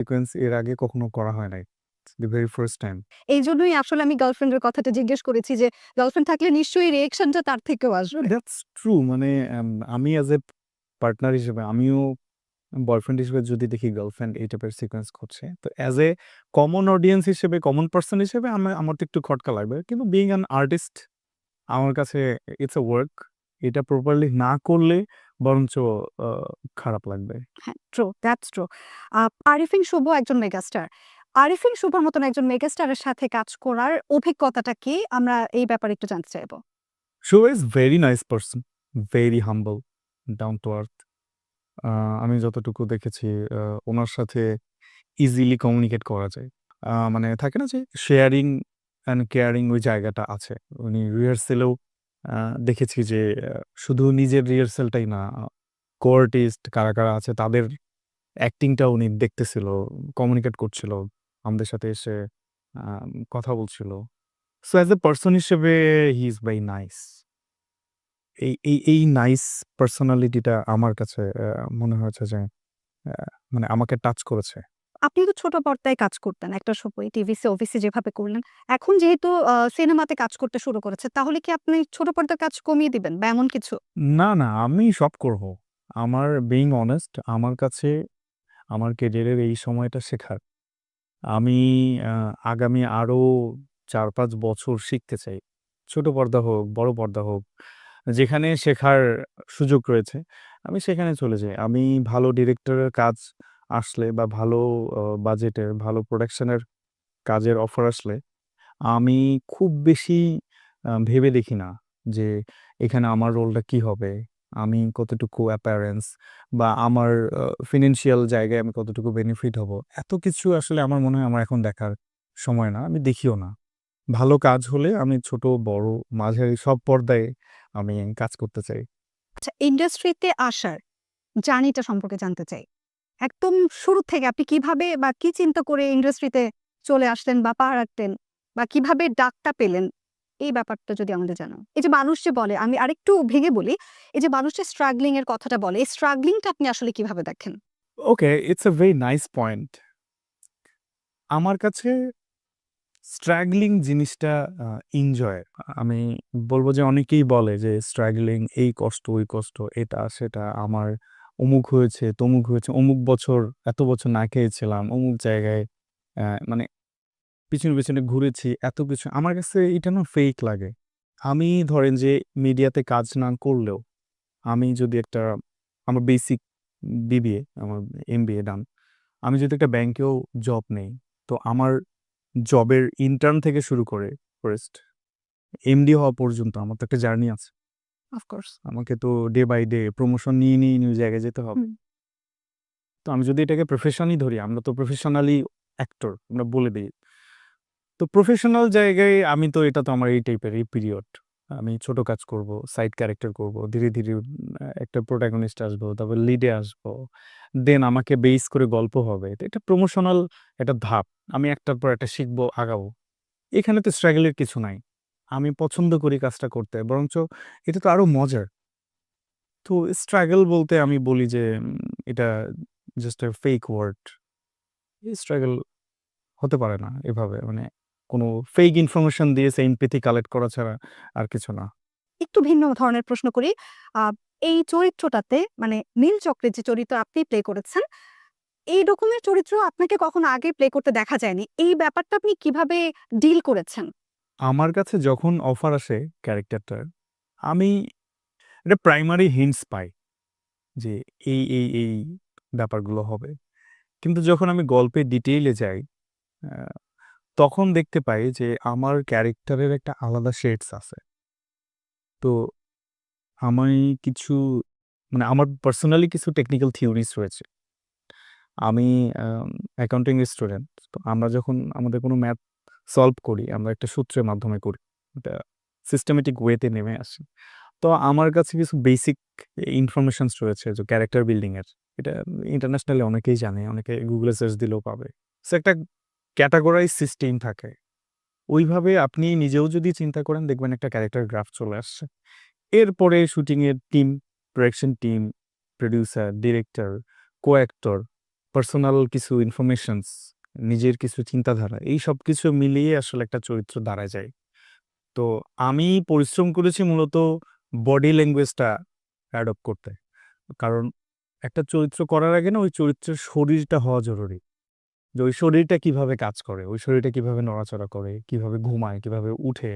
Sequence এর আগে কখনো করা হয় নাই। The very first time. এইজন্যই আসলে আমি গার্লফ্রেন্ডের কথাটা জিজ্ঞেস করেছি যে গার্লফ্রেন্ড থাকলে নিশ্চয়ই রিঅ্যাকশনটা তার থেকেও আসবে। দ্যাটস ট্রু মানে আমি অ্যাজ এ পার্টনার হিসেবে আমিও বয়ফ্রেন্ড হিসেবে যদি দেখি গার্লফ্রেন্ড এই টাইপের সিকোয়েন্স করছে, তো অ্যাজ এ কমন অডিয়েন্স হিসেবে, কমন পারসন হিসেবে আমা আমার তো একটু খটকা লাগবে। কিন্তু বিইং অ্যান আর্টিস্ট আমার কাছে ইটস আ ওয়ার্ক। এটা প্রপারলি না করলে বরঞ্চ আ খারাপ লাগবে। হ্যাঁ, ট্রু, দ্যাটস ট্রু। আ আরিফিন শুভ একজন মেগাস্টার। আরিফিন শুভর মতন একজন মেগাস্টারের সাথে কাজ করার অভিজ্ঞতাটা কি? আমরা এই ব্যাপারে একটু জানতে চাইব। Shuvo is very nice person, very humble, down to earth. আ আমি যতটুকু দেখেছি আ উনার সাথে ইজিলি কমিউনিকেট করা যায়। আ মানে থাকে না যে শেয়ারিং অ্যান্ড কেয়ারিং ওই জায়গাটা আছে। উনি রিহার্সালেও দেখেছি যে শুধু নিজের রিহার্সালটাই না, কো-আর্টিস্ট কারা, কারা আছে তাদের অ্যাক্টিংটা উনি দেখতেছিল, কমিউনিকেট করছিল। আমাদের সাথে এসে কথা বলছিল। সো অ্যাজ এ পারসন হিসেবে হি ইজ ভেরি নাইস। এই এই এই নাইস পার্সোনালিটিটা আমার কাছে মনে হয়েছে যে মানে আমাকে টাচ করেছে। আপনি তো ছোট পর্দায় কাজ করতেন একটা সময় টিভিতে, অফিসে যেভাবে করলেন। এখন যেহেতু সিনেমাতে কাজ করতে শুরু করেছে, তাহলে কি আপনি ছোট পর্দার কাজ কমিয়ে দিবেন বা এমন কিছু? না, না আমি সব করব। আমার বিইং অনেস্ট আমার কাছে আমার ক্যারিয়ারের এই সময়টা শেখার। আমি আগামী আরও চার পাঁচ বছর শিখতে চাই। ছোট পর্দা হোক, বড় পর্দা হোক, যেখানে শেখার সুযোগ রয়েছে, আমি সেখানে চলে যাই। আমি ভালো ডিরেক্টরের কাজ আসলে বা ভালো বাজেটের, ভালো প্রোডাকশনের কাজের অফার আসলে, আমি খুব বেশি ভেবে দেখি না যে এখানে আমার রোলটা কি হবে? আমি কতটুকু অ্যাপারেন্স বা আমার ফিনান্সিয়াল জায়গায় আমি কতটুকু বেনিফিট হব? এত কিছু আসলে আমার মনে হয় আমার এখন দেখার সময় না। আমি দেখিও না। ভালো কাজ হলে আমি ছোট, বড়, মাঝারি সব পর্দায় আমি কাজ করতে চাই। আচ্ছা ইন্ডাস্ট্রিতে আসার জার্নিটা সম্পর্কে জানতে চাই। একদম শুরু থেকে আপনি কীভাবে বা কি চিন্তা করে ইন্ডাস্ট্রিতে চলে আসলেন বা পা রাখলেন বা কীভাবে ডাকটা পেলেন? এই ব্যাপারটা যদি আমাদের জানান। এই যে মানুষ যে বলে আমি আরেকটু ভেঙে বলি, এই যে মানুষ যে স্ট্রাগলিং এর কথাটা বলে, এই স্ট্রাগলিংটা আপনি আসলে কীভাবে দেখেন? Okay, it's a very nice point. আমার কাছে স্ট্রাগলিং জিনিসটা এনজয়। আমি বলব যে অনেকেই বলে যে স্ট্রাগলিং এই কষ্ট, ওই কষ্ট, এটা সেটা আমার অমুক হয়েছে, তমুক হয়েছে, অমুক বছর এত বছর না খেয়েছিলাম, অমুক জায়গায় মানে পিছনে, পিছনে ঘুরেছি, এত কিছু। আমার কাছে এটা না ফেক লাগে। আমি ধরেন যে মিডিয়াতে কাজ না করলেও আমি যদি একটা আমার বেসিক বিবিএ, আমার এম এমবিএ ডান। আমি যদি একটা ব্যাংকেও জব নেই, তো আমার জবের ইন্টার্ন থেকে শুরু করে ফার্স্ট এমডি হওয়া পর্যন্ত আমার তো একটা জার্নি আছে। আমাকে তো ডে বাই ডে প্রমোশন নিয়ে, নিয়ে, নিউ জায়গায় যেতে হবে। তো আমি যদি এটাকে প্রফেশনই ধরি, আমরা তো প্রফেশনালি অ্যাক্টর আমরা বলে দিই তো প্রফেশনাল জায়গায় আমি তো এটা তো আমার এই টাইপের এই পিরিয়ড। আমি ছোট কাজ করব, সাইড ক্যারেক্টার করব। ধীরে, ধীরে একটা প্রোটাগনিস্ট আসব, তারপর লিডে আসব। দেন আমাকে বেস করে গল্প হবে। এটা প্রমোশনাল একটা ধাপ। আমি একটার পর একটা শিখব, আগাবো। এখানে তো স্ট্রাগল এর কিছু নাই। আমি পছন্দ করি কাজটা করতে। বরঞ্চ এটা তো আরও মজার। তো স্ট্রাগল বলতে আমি বলি যে এটা জাস্ট ফেক ওয়ার্ড। স্ট্রাগল হতে পারে না এভাবে। মানে কোনো ফেক ইনফরমেশন দিয়ে সিম্প্যাথি কালেক্ট করা ছাড়া আর কিছু না। একটু ভিন্ন ধরনের প্রশ্ন করি। এই চরিত্রটাতে মানে নীল চক্রের যে চরিত্র আপনি প্লে করেছেন, এই রকমের চরিত্র আপনাকে কখনো আগে প্লে করতে দেখা যায়নি। এই ব্যাপারটা আপনি কীভাবে ডিল করেছেন? আমার কাছে যখন অফার আসে ক্যারেক্টারটার, আমি একটা প্রাইমারি হিন্টস পাই। যে এই, এই, এই ব্যাপারগুলো হবে। কিন্তু যখন আমি গল্পের ডিটেইলে যাই, তখন দেখতে পাই যে আমার ক্যারেক্টারের একটা আলাদা শেডস আছে। তো আমি কিছু মানে আমার পার্সোনালি কিছু টেকনিক্যাল থিওরিস রয়েছে। আমি অ্যাকাউন্টিং স্টুডেন্ট। তো আমরা যখন আমাদের কোনো ম্যাথ সলভ করি, আমরা একটা সূত্রের মাধ্যমে করি। সিস্টেমেটিক ওয়েতে নেমে আসে। তো আমার কাছে কিছু বেসিক ইনফরমেশনস রয়েছে যে ক্যারেক্টার বিল্ডিং এর। এটা ইন্টারন্যাশনালি অনেকেই জানে। অনেকে গুগলে সার্চ দিলেও পাবে। সো একটা ক্যাটেগরাইজ সিস্টেম থাকে। ওইভাবে আপনি নিজেও যদি চিন্তা করেন দেখবেন একটা ক্যারেক্টার গ্রাফ চলে আসছে। এরপরে শুটিংয়ের team, production team, producer, director, co-actor personal কিছু ইনফরমেশনস, নিজের কিছু চিন্তাধারা এই সব কিছু মিলিয়ে আসলে একটা চরিত্র দাঁড়ায় যায়। তো আমি পরিশ্রম করেছি মূলত বডি ল্যাঙ্গুয়েজটা অ্যাডপ্ট করতে। কারণ একটা চরিত্র করার আগে না ওই চরিত্রের শরীরটা হওয়া জরুরি। যে ওই শরীরটা কীভাবে কাজ করে, ওই শরীরটা কীভাবে নড়াচড়া করে, কীভাবে ঘুমায়, কীভাবে উঠে,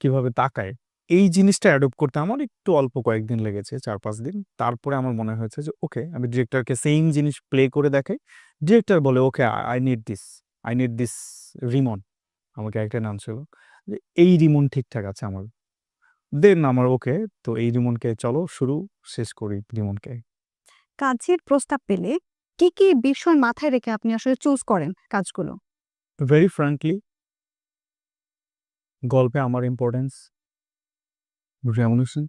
কীভাবে তাকায়। এই জিনিসটা অ্যাডপ্ট করতে আমার একটু অল্প কয়েকদিন লেগেছে ৪-৫ দিন। তারপরে আমার মনে হয়েছে যে ওকে আমি ডিরেক্টরকে সেইম জিনিস প্লে করে দেখাই। ডিরেক্টর বলে okay I need this, I need this Rimon. আমাকে একটা নাম ছিল। যে এই রিমন ঠিকঠাক আছে আমার। দেন আমার ওকে তো এই রিমনকে চলো শুরু শেষ করি রিমনকে। কাজের প্রস্তাব পেলে কি, কি বিষয় মাথায় রেখে আপনি আসলে চুজ করেন কাজগুলো? ভেরি ফ্র্যাঙ্কলি গল্পে আমার ইম্পোর্টেন্স রেমুনেশন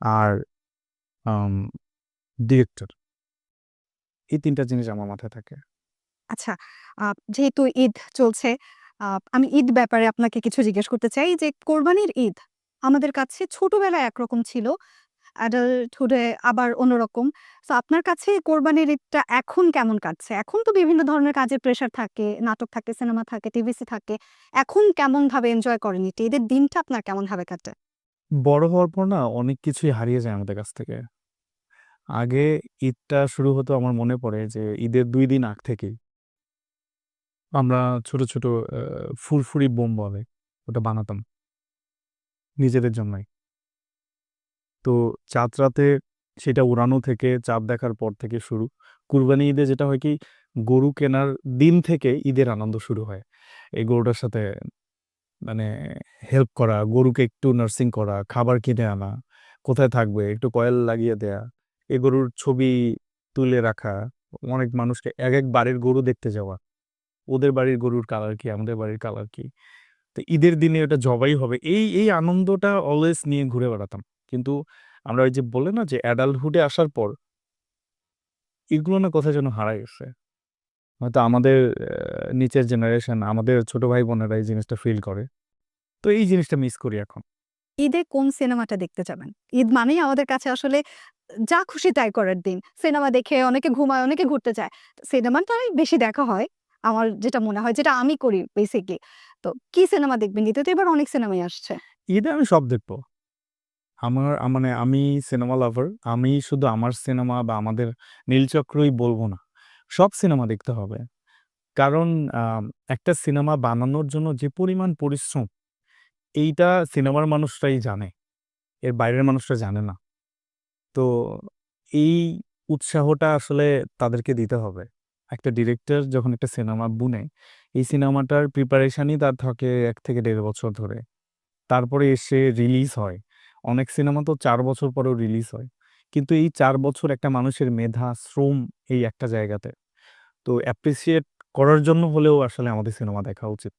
আর আম ডিরেক্টর। এই ৩ টা জিনিস আমার মাথায় থাকে। আচ্ছা, যেহেতু ঈদ চলছে, আমি ঈদ ব্যাপারে আপনাকে কিছু জিজ্ঞেস করতে চাই যে কোরবানির ঈদ আমাদের কাছে ছোটবেলায় একরকম ছিল, অ্যাডাল্টহুডে আবার অন্যরকম। তো আপনার কাছে কোরবানির ঈদটা এখন কেমন কাটছে? এখন তো বিভিন্ন ধরনের কাজের প্রেশার থাকে, নাটক থাকে, সিনেমা থাকে, টিভিসি থাকে। এখন কেমনভাবে এনজয় করেন ঈদটা? ঈদের দিনটা আপনার কেমনভাবে কাটে? বড় হওয়ার পর না অনেক কিছুই হারিয়ে যায় আমাদের কাছ থেকে। আগে ঈদটা শুরু হতো আমার মনে পড়ে যে ঈদের ২ দিন আগ থেকেই। আমরা ছোট, ছোট ফুরফুরি বোম বলে ওটা বানাতাম। নিজেদের জন্যই। তো চাঁদ রাতে সেটা উড়ানো থেকে চাঁদ দেখার পর থেকে শুরু। কুরবানি ঈদে যেটা হয় কি গরু কেনার দিন থেকে ঈদের আনন্দ শুরু হয়। এই গরুটার সাথে মানে হেল্প করা, গরুকে একটু নার্সিং করা, খাবার কিনে আনা, কোথায় থাকবে একটু কয়েল লাগিয়ে দেয়া, এই গরুর ছবি তুলে রাখা, অনেক মানুষকে এক এক বাড়ির গরু দেখতে যাওয়া। ওদের বাড়ির গরুর কালার কি, আমাদের বাড়ির কালার কি। তো ঈদের দিনে ওটা জবাই হবে। এই, এই আনন্দটা অলওয়েজ নিয়ে ঘুরে বেড়াতাম। কিন্তু আমরা ওই যে বলে না যে অ্যাডাল্টহুডে আসার পর এগুলো না কোথায় যেন হারায় গেছে। হয়তো আমাদের নিচের জেনারেশন, আমাদের ছোট ভাই-বোনেরা এই জিনিসটা ফিল করে। তো এই জিনিসটা মিস করি এখন। ঈদে কোন সিনেমাটা দেখতে যাবেন? ঈদ মানেই আমাদের কাছে আসলে যা খুশি তাই করার দিন। সিনেমা দেখে অনেকে ঘুমায়, অনেকে ঘুরতে যায়। সিনেমাটাই বেশি দেখা হয়। আমার যেটা মনে হয়, যেটা আমি করি বেসিক্যালি। তো কি সিনেমা দেখবেন? ঈদে তো এবার অনেক সিনেমাই আসছে। ঈদে আমি সব দেখব। আমার মানে আমি সিনেমা লাভার। আমি শুধু আমার সিনেমা বা আমাদের নীলচক্রই বলব না। সব সিনেমা দেখতে হবে। কারণ একটা সিনেমা বানানোর জন্য যে পরিমাণ পরিশ্রম, এইটা সিনেমার মানুষরাই জানে। এর বাইরের মানুষরা জানে না। তো এই উৎসাহটা আসলে তাদেরকে দিতে হবে। একটা ডিরেক্টর যখন একটা সিনেমা বুনে, এই সিনেমাটার প্রিপারেশনই তার থাকে এক থেকে দেড় বছর ধরে। তারপরে এসে রিলিজ হয়। অনেক সিনেমা তো চার বছর পরেও রিলিজ হয়। কিন্তু এই চার বছর একটা মানুষের মেধা, শ্রম এই একটা জায়গাতে। তো অ্যাপ্রিসিয়েট করার জন্য হলেও আসলে আমাদের সিনেমা দেখা উচিত।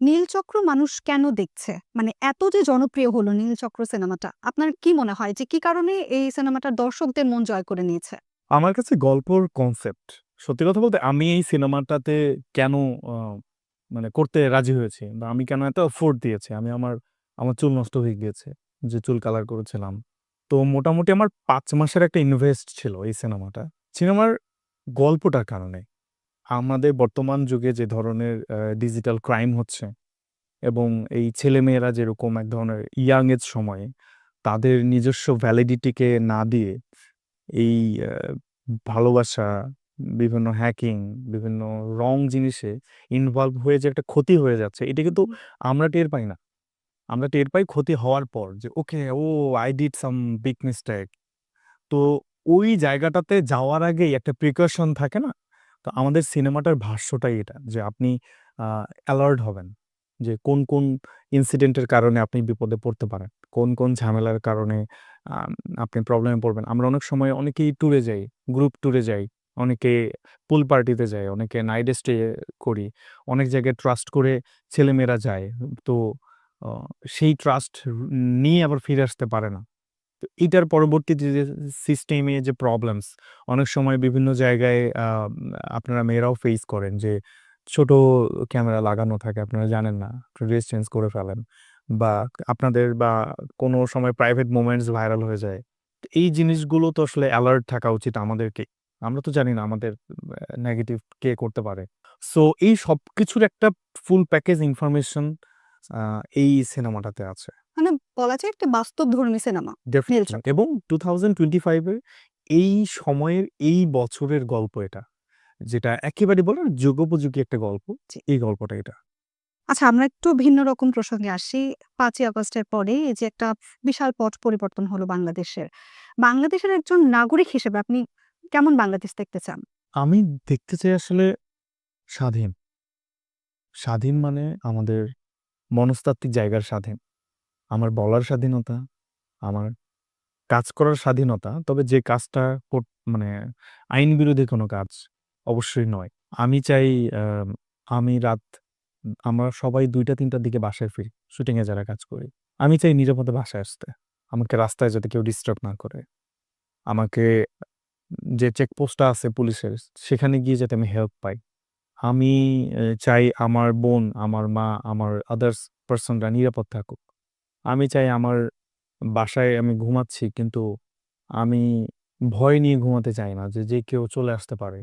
নীলচক্র মানুষ কেন দেখছে? মানে এত যে জনপ্রিয় হলো নীলচক্র সিনেমাটা, আপনার কি মনে হয় যে কি কারণে এই সিনেমাটা দর্শকদের মন জয় করে নিয়েছে? আমার কাছে গল্পর কনসেপ্ট। সত্যি কথা বলতে আমি এই সিনেমাটাতে কেন মানে করতে রাজি হয়েছি বা আমি কেন এত এফোর্ট দিয়েছি। আমি আমার, আমার চুল নষ্ট হয়ে গিয়েছে। যে চুল কালার করেছিলাম। তো মোটামুটি আমার পাঁচ মাসের একটা ইনভেস্ট ছিল এই সিনেমাটা। সিনেমার গল্পটার কারণে। আমাদের বর্তমান যুগে যে ধরনের ডিজিটাল ক্রাইম হচ্ছে এবং এই ছেলেমেয়েরা যেরকম এক ধরনের ইয়াং এজ সময়ে তাদের নিজস্ব ভ্যালিডিটিকে না দিয়ে এই ভালোবাসা, বিভিন্ন হ্যাকিং, বিভিন্ন রং জিনিসে ইনভলভ হয়ে যে একটা ক্ষতি হয়ে যাচ্ছে, এটা কিন্তু আমরা টের পাই না। আমরা টের পাই ক্ষতি হওয়ার পর যে okay, oh I did some big mistake. তো ওই জায়গাটাতে যাওয়ার আগেই একটা প্রিকশন থাকে না? তো আমাদের সিনেমাটার ভাষ্যটাই এটা যে আপনি অ্যালার্ট হবেন। যে কোন, কোন ইনসিডেন্টের কারণে আপনি বিপদে পড়তে পারেন। কোন, কোন ঝামেলার কারণে আপনি প্রবলেমে পড়বেন। আমরা অনেক সময় অনেকেই ট্যুরে যাই, গ্রুপ ট্যুরে যাই, অনেকে পুল পার্টিতে যায়, অনেকে নাইট স্টে করি। অনেক জায়গায় ট্রাস্ট করে ছেলেমেয়েরা যায়। তো সেই ট্রাস্ট নিয়ে আবার ফিরে আসতে পারে না। তো এটার পরবর্তীতে যে সিস্টেমে যে প্রবলেমস, অনেক সময় বিভিন্ন জায়গায় আপনারা মেয়েরাও ফেস করেন যে ছোট ক্যামেরা লাগানো থাকে আপনারা জানেন না। ড্রেস চেঞ্জ করে ফেলেন বা আপনাদের বা কোনো সময় প্রাইভেট মোমেন্টস ভাইরাল হয়ে যায়। এই জিনিসগুলো তো আসলে অ্যালার্ট থাকা উচিত আমাদেরকে আমরা তো জানি না আমাদের নেগেটিভ কে করতে পারে সো এই সব কিছুর একটা ফুল প্যাকেজ ইনফরমেশন এই সিনেমাটাতে আছে বলা যায় একটা বাস্তব ধর্মী সিনেমা। এবং টু থাউজেন্ড টোয়েন্টি ফাইভে এই সময়ের এই বছরের গল্প এটা যেটা একেবারে বলে না যুগোপযোগী একটা গল্প। এই গল্পটা এটা। আচ্ছা আমরা একটু ভিন্ন রকম প্রসঙ্গে আসি। পাঁচই আগস্টের পরে এই যে একটা বিশাল পথ পরিবর্তন হলো বাংলাদেশের। বাংলাদেশের একজন নাগরিক হিসেবে আপনি কেমন বাংলাদেশ দেখতে চান? আমি দেখতে চাই আসলে স্বাধীন। স্বাধীন মানে আমাদের মনস্তাত্ত্বিক জায়গার স্বাধীন। আমার বলার স্বাধীনতা আমার কাজ করার স্বাধীনতা তবে যে কাজটা মানে আইন বিরোধী কোনো কাজ অবশ্যই নয়। আমি চাই আম, রাত আমরা সবাই দুইটা তিনটার দিকে বাসায় ফিরি শুটিংয়ে যারা কাজ করি। আমি চাই নিরাপদে বাসায় আসতে। আমাকে রাস্তায় যাতে কেউ ডিস্টার্ব না করে। আমাকে যে চেকপোস্টটা আছে পুলিশের সেখানে গিয়ে যাতে আমি হেল্প পাই। আমি চাই আমার বোন আমার মা আমার আদার্স পার্সনরা নিরাপদ থাকুক। আমি চাই আমার বাসায় আমি ঘুমাচ্ছি, কিন্তু আমি ভয় নিয়ে ঘুমাতে চাই না যে যে কেউ চলে আসতে পারে।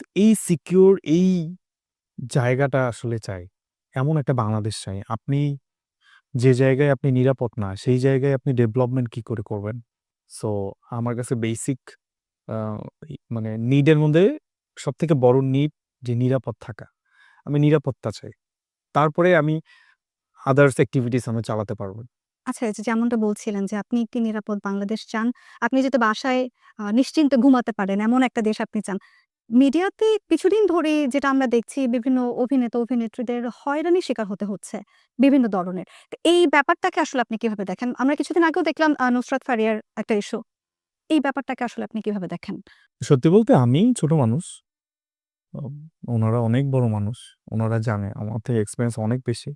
তো এই সিকিউর এই জায়গাটা আসলে চাই। এমন একটা বাংলাদেশ চাই। আপনি যে জায়গায় আপনি নিরাপদ না, সেই জায়গায় আপনি ডেভেলপমেন্ট কি করে করবেন? সো আমার কাছে বেসিক মানে নিডের মধ্যে সব থেকে বড় নিড যে নিরাপদ থাকা। আমি নিরাপত্তা চাই। তারপরে আমি আদার্স অ্যাক্টিভিটিস আমি চালাতে পারব। আচ্ছা এই যে যেমনটা বলছিলেন যে আপনি একটি নিরাপদ বাংলাদেশ চান, আপনি যাতে বাসায় নিশ্চিন্তে ঘুমাতে পারেন, এমন একটা দেশ আপনি চান। মিডিয়াতে কিছুদিন ধরে যেটা আমরা দেখছি, বিভিন্ন অভিনেতা, অভিনেত্রীদের হয়রানির শিকার হতে হচ্ছে, বিভিন্ন ধরনের। তো এই ব্যাপারটাকে আসলে আপনি কীভাবে দেখেন? আমরা কিছুদিন আগেও দেখলাম নুসরাত ফারিয়ার একটা ইস্যু এই ব্যাপারটাকে আসলে আপনি কীভাবে দেখেন? সত্যি বলতে আমি ছোট মানুষ। ওনারা অনেক বড় মানুষ। ওনারা জানে, আমার থেকে এক্সপিরিয়েন্স অনেক বেশি।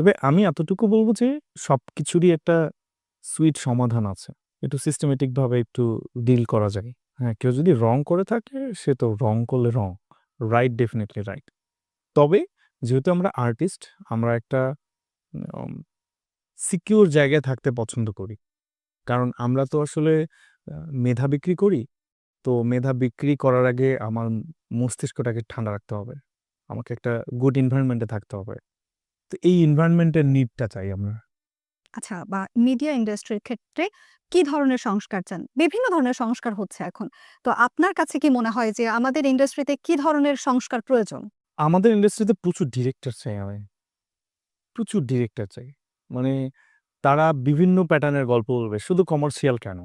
তবে আমি এতটুকু বলব যে সব কিছুরই একটা সুইট সমাধান আছে। একটু সিস্টেমেটিক ভাবে একটু ডিল করা যায়। হ্যাঁ কেউ যদি রং করে থাকে, সে তো রং করলে রং রাইট ডেফিনেটলি রাইট তবে যেহেতু আমরা আর্টিস্ট আমরা একটা সিকিউর জায়গায় থাকতে পছন্দ করি। কারণ আমরা তো আসলে মেধা বিক্রি করি। তো মেধা বিক্রি করার আগে আমার মস্তিষ্কটাকে ঠান্ডা রাখতে হবে। আমাকে একটা গুড এনভায়রনমেন্টে থাকতে হবে। তো এই এনভায়রনমেন্টের নিডটা চাই আমরা। আচ্ছা বা মিডিয়া ইন্ডাস্ট্রির ক্ষেত্রে কি ধরনের সংস্কার চান? বিভিন্ন ধরনের সংস্কার হচ্ছে এখন। তো আপনার কাছে কি মনে হয় যে আমাদের ইন্ডাস্ট্রিতে কি ধরনের সংস্কার প্রয়োজন? আমাদের ইন্ডাস্ট্রিতে প্রচুর ডিরেক্টর চাই আমি। প্রচুর ডিরেক্টর চাই। মানে তারা বিভিন্ন প্যাটার্নের গল্প বলবে শুধু কমার্শিয়াল কেন?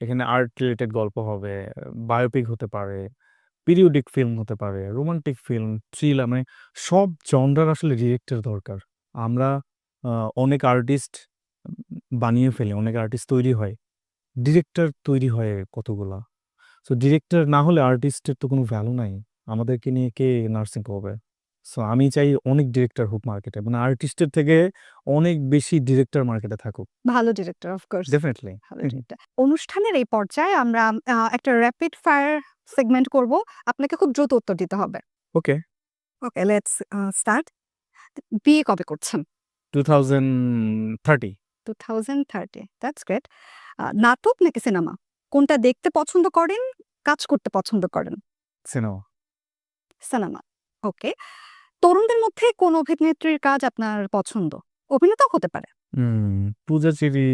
এখানে আর্ট রিলেটেড গল্প হবে বায়োপিক হতে পারে পিরিয়ডিক ফিল্ম হতে পারে রোমান্টিক ফিল্ম থ্রিলার মানে সব জনরার আসলে ডিরেক্টর দরকার। আমরা অনেক আর্টিস্ট বানিয়ে ফেলি অনেক আর্টিস্ট তৈরি হয়। ডিরেক্টর তৈরি হয় কতগুলা। সো ডিরেক্টর না হলে আর্টিস্টের তো কোনো ভ্যালু নাই। আমাদেরকে নিয়ে কে নার্সিং করবে? সো আমি চাই অনেক ডিরেক্টর হোক মার্কেটে মানে আর্টিস্টের থেকে অনেক বেশি ডিরেক্টর মার্কেটে থাকুক। ভালো ডিরেক্টর অফকোর্স ডেফিনেটলি ভালো ডিরেক্টর অনুষ্ঠানের এই পর্যায়ে আমরা একটা র্যাপিড ফায়ার সেগমেন্ট করব আপনাকে খুব দ্রুত উত্তর দিতে হবে। ওকে। ওকে লেটস স্টার্ট বিয়ে কবে করছেন? Two thousand thirty two thousand thirty that's great নাটক নাকি সিনেমা কোনটা দেখতে পছন্দ করেন কাজ করতে পছন্দ করেন? সিনেমা সিনেমা ওকে তরুণদের মধ্যে কোন অভিনেত্রীর কাজ আপনার পছন্দ? অভিনেতাও হতে পারে। হুম পূজা চেরি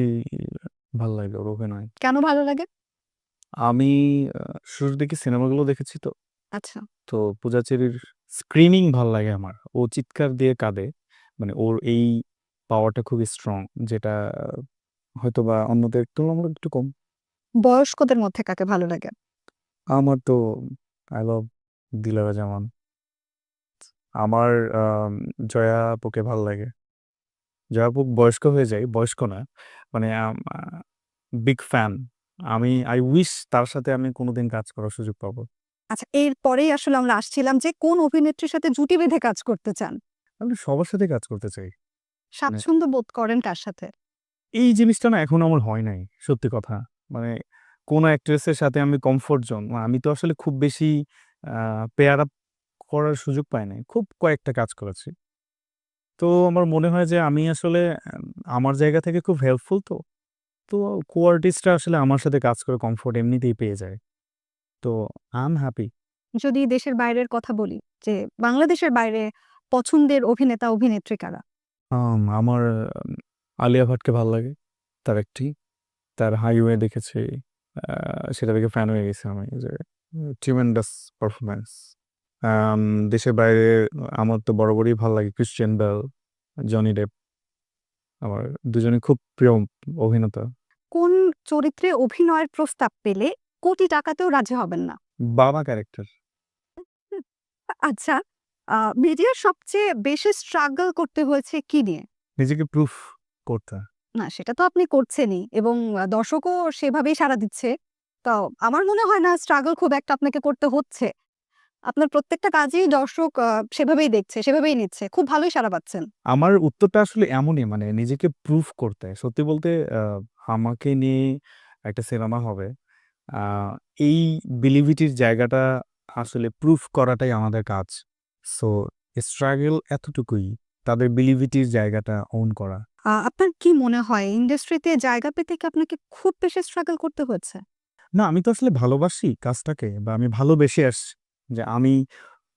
ভালো লাগে ওর অভিনয়। কেন ভালো লাগে? আমি শুরুর দিকে সিনেমাগুলো দেখেছি তো। আচ্ছা। তো পূজা চেরির স্ক্রিনিং ভালো লাগে আমার। ও চিৎকার দিয়ে কাঁদে। মানে ওর এই পাওয়ারটা খুবই স্ট্রং যেটা হয়তো বা অন্যদের তুলনামূলক একটু কম। বয়স্কদের মধ্যে কাকে ভালো লাগে? আমার তো আই লাভ দিলারা জামান। আমার আম, জয়া আপুকে ভালো লাগে। জয়া আপু বয়স্ক হয়ে যায় বয়স্ক না। মানে বিগ ফ্যান আমি আই উইশ তার সাথে আমি কোনোদিন কাজ করার সুযোগ পাবো। আচ্ছা এরপরেই আসলে আমরা আসছিলাম যে কোন অভিনেত্রীর সাথে জুটি বেঁধে কাজ করতে চান? আমি সবার সাথে কাজ করতে চাই। স্বাচ্ছন্দ্য বোধ করেন কার সাথে? এই জিনিসটা না এখন আমার হয় নাই সত্যি কথা। মানে কোন অ্যাক্ট্রেসের সাথে আমি কমফোর্ট জোন আমি তো আসলে খুব বেশি পেয়ার আপ করার সুযোগ পাই নাই। খুব কয়েকটা কাজ করেছি। তো আমার মনে হয় যে আমি আসলে আম, আমার জায়গা থেকে খুব হেল্পফুল তো। তো কো আর্টিস্টরা আসলে আমার সাথে কাজ করে কমফোর্ট এমনিতেই পেয়ে যায় তো আই এম হ্যাপি। যদি দেশের বাইরের কথা বলি যে বাংলাদেশের বাইরে পছন্দের অভিনেতা অভিনেত্রী কারা? আম আমার আলিয়া ভাটকে ভালো লাগে। তার একটি। তার 'হাইওয়ে' দেখেছি। আ সেটা দেখে ফ্যান হয়ে গেছি আমি যে ট্রিমেন্ডাস পারফরম্যান্স। আম দেশের বাইরে আমার তো বরাবরই ভালো লাগে ক্রিশ্চিয়ান বেল, জনি ডেপ। আমার দুজনে খুব প্রিয় অভিনেতা। কোন চরিত্রে অভিনয়ের প্রস্তাব পেলে কোটি টাকাতেও রাজি হবেন না? বাবা ক্যারেক্টার। আচ্ছা, মিডিয়ার সবচেয়ে বেশি স্ট্রাগল করতে হয়েছে কি নিয়ে? নিজেকে প্রুফ করতে। না সেটা তো আপনি করছেনই এবং দর্শকও সেভাবেই সাড়া দিচ্ছে। তো আমার মনে হয় না স্ট্রাগল খুব একটা আপনাকে করতে হচ্ছে। আপনার প্রত্যেকটা কাজেই দর্শক সেভাবেই দেখছে, সেভাবেই নিচ্ছে। খুব ভালোই সাড়া পাচ্ছেন। আমার উত্তরটা আসলে এমনই মানে নিজেকে প্রুফ করতে। সত্যি বলতে আমাকে নিয়ে একটা সিনেমা হবে। এই বিলিভিটির জায়গাটা আসলে প্রুফ করাটাই আমাদের কাজ। সো স্ট্রাগল এতটুকুই। তাদের বিলিভিটির জায়গাটা ওন করা। আপনার কি মনে হয় ইন্ডাস্ট্রিতে জায়গা পেতে কি আপনাকে খুব বেশি স্ট্রাগল করতে হচ্ছে না আমি তো আসলে ভালোবাসি কাজটাকে বা আমি ভালোবেসে আসছি যে আমি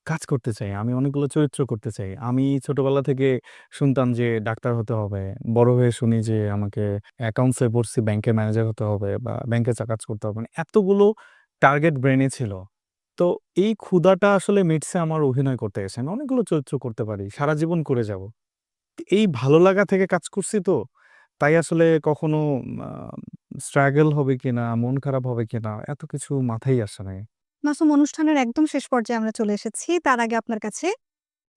কাজ করতে চাই। আমি অনেকগুলো চরিত্র করতে চাই। আমি ছোটবেলা থেকে শুনতাম যে ডাক্তার হতে হবে। বড় হয়ে শুনি যে আমাকে অ্যাকাউন্টস পড়ছি ব্যাংকের ম্যানেজার হতে হবে বা ব্যাংকে চা কাজ করতে হবে। মানে এতগুলো টার্গেট ব্রেইনে ছিল। তো এই ক্ষুধাটা আসলে মিটছে আমার অভিনয় করতে এসে। আমি অনেকগুলো চরিত্র করতে পারি। সারা জীবন করে যাব। এই ভালো লাগা থেকে কাজ করছি তো। তাই আসলে কখনো স্ট্রাগল হবে কিনা, মন খারাপ হবে কিনা এত কিছু মাথায় আসে নাই। মাসুম অনুষ্ঠানের একদম শেষ পর্যায়ে আমরা চলে এসেছি। তার আগে আপনার কাছে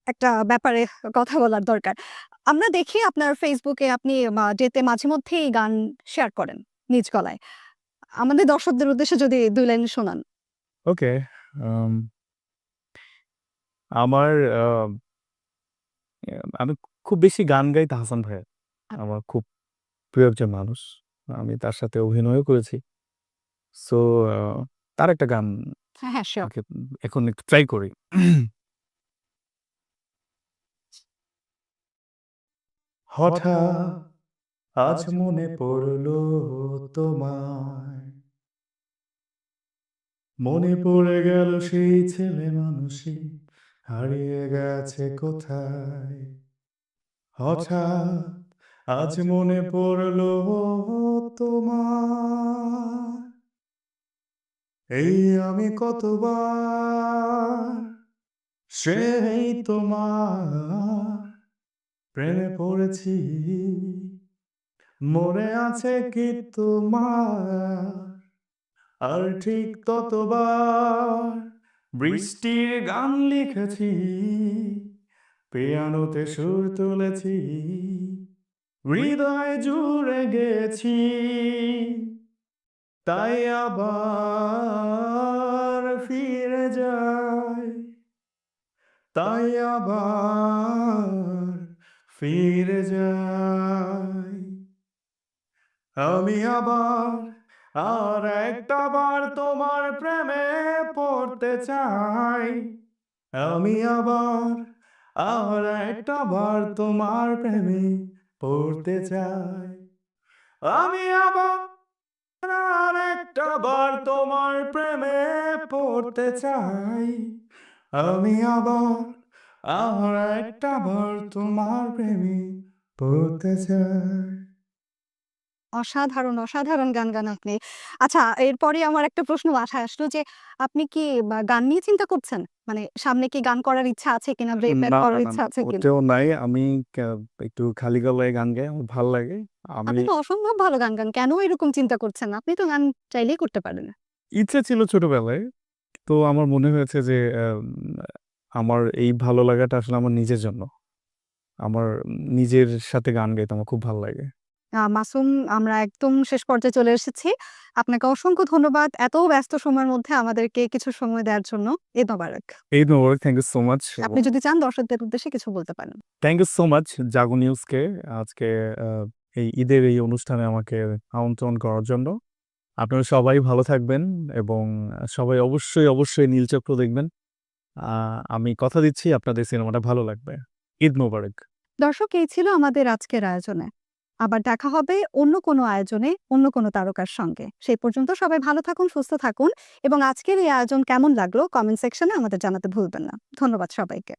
একটা ব্যাপারে কথা বলার দরকার। আমরা দেখি আপনার ফেসবুকে আপনি ডেতে মাঝে মধ্যেই গান শেয়ার করেন নিজ গলায়। আমাদের দর্শকদের উদ্দেশ্যে যদি দুই লাইন শোনান। ওকে। আমার আমি খুব বেশি গান গাই তাহসান ভাইয়ের। আচ্ছা। আমার খুব প্রিয় একজন মানুষ। আমি তার সাথে অভিনয়ও করেছি। সো তার একটা গান হ্যাঁ, হ্যাঁ, শিওর। ওকে এখন একটু ট্রাই করি। হঠাৎ আজ মনে পড়ল তোমায়। মনে পড়ে গেল সেই ছেলে মানুষই হারিয়ে গেছে কোথায়। হঠাৎ আজ মনে পড়ল তোমায়। এই আমি কতবার সেই তোমার প্রেমে পড়েছি। মনে আছে কি তোমার? আর ঠিক ততবার বৃষ্টির গান লিখেছি। পিয়ানোতে সুর তুলেছি। হৃদয় জুড়ে গেছি। তাই আবার ফিরে যায় তাই আবার ফিরে যায় আমি আবার আর একটা বার তোমার প্রেমে পড়তে চাই। আমি আবার আর একটা বার তোমার প্রেমে পড়তে চাই। আমি আবার একটা তোমার প্রেমে পড়তে চাই। আমি আবার আমার একটা তোমার প্রেমে পড়তে চাই। অসাধারণ, অসাধারণ গান গান আপনি। আচ্ছা এরপরে আমার একটা প্রশ্ন মাথায় আসলো যে আপনি কি গান নিয়ে চিন্তা করছেন? মানে সামনে কি গান করার ইচ্ছা আছে কিনা? ব্রেক করার ইচ্ছা আছে কিনা? মোটেও নাই। আমি একটু খালি গলায় গান গাই। আমার ভালো লাগে। আমি আপনি তো অসম্ভব ভালো গান গান। কেন এরকম চিন্তা করছেন? আপনি তো গান চাইলেই করতে পারেন। ইচ্ছা ছিল ছোটবেলায়। তো আমার মনে হয়েছে যে আম আমার এই ভালো লাগাটা আসলে আমার নিজের জন্য। আমার নিজের সাথে গান গাইতে আমার খুব ভালো লাগে। মাসুম আমরা একদম শেষ পর্যায়ে চলে এসেছি। আপনাকে অসংখ্য ধন্যবাদ। এত ব্যস্ত সময়ের মধ্যে আমাদেরকে কিছু সময় দেওয়ার জন্য। ঈদ মোবারক। ঈদ মোবারক। Thank you so much. আপনি যদি চান দর্শকদের উদ্দেশ্যে কিছু বলতে পারেন। Thank you so much Jago নিউজকে আজকে এই ঈদের এই অনুষ্ঠানে আমাকে আমন্ত্রণ করার জন্য। আপনারা সবাই ভালো থাকবেন এবং সবাই অবশ্যই, অবশ্যই নীলচক্র দেখবেন। আমি কথা দিচ্ছি আপনাদের সিনেমাটা ভালো লাগবে। ঈদ মোবারক। দর্শক এই ছিল আমাদের আজকের আয়োজনে। আবার দেখা হবে অন্য কোনো আয়োজনে, অন্য কোনো তারকার সঙ্গে। সেই পর্যন্ত সবাই ভালো থাকুন, সুস্থ থাকুন এবং আজকের এই আয়োজন কেমন লাগল কমেন্ট সেকশনে আমাদের জানাতে ভুলবেন না। ধন্যবাদ সবাইকে।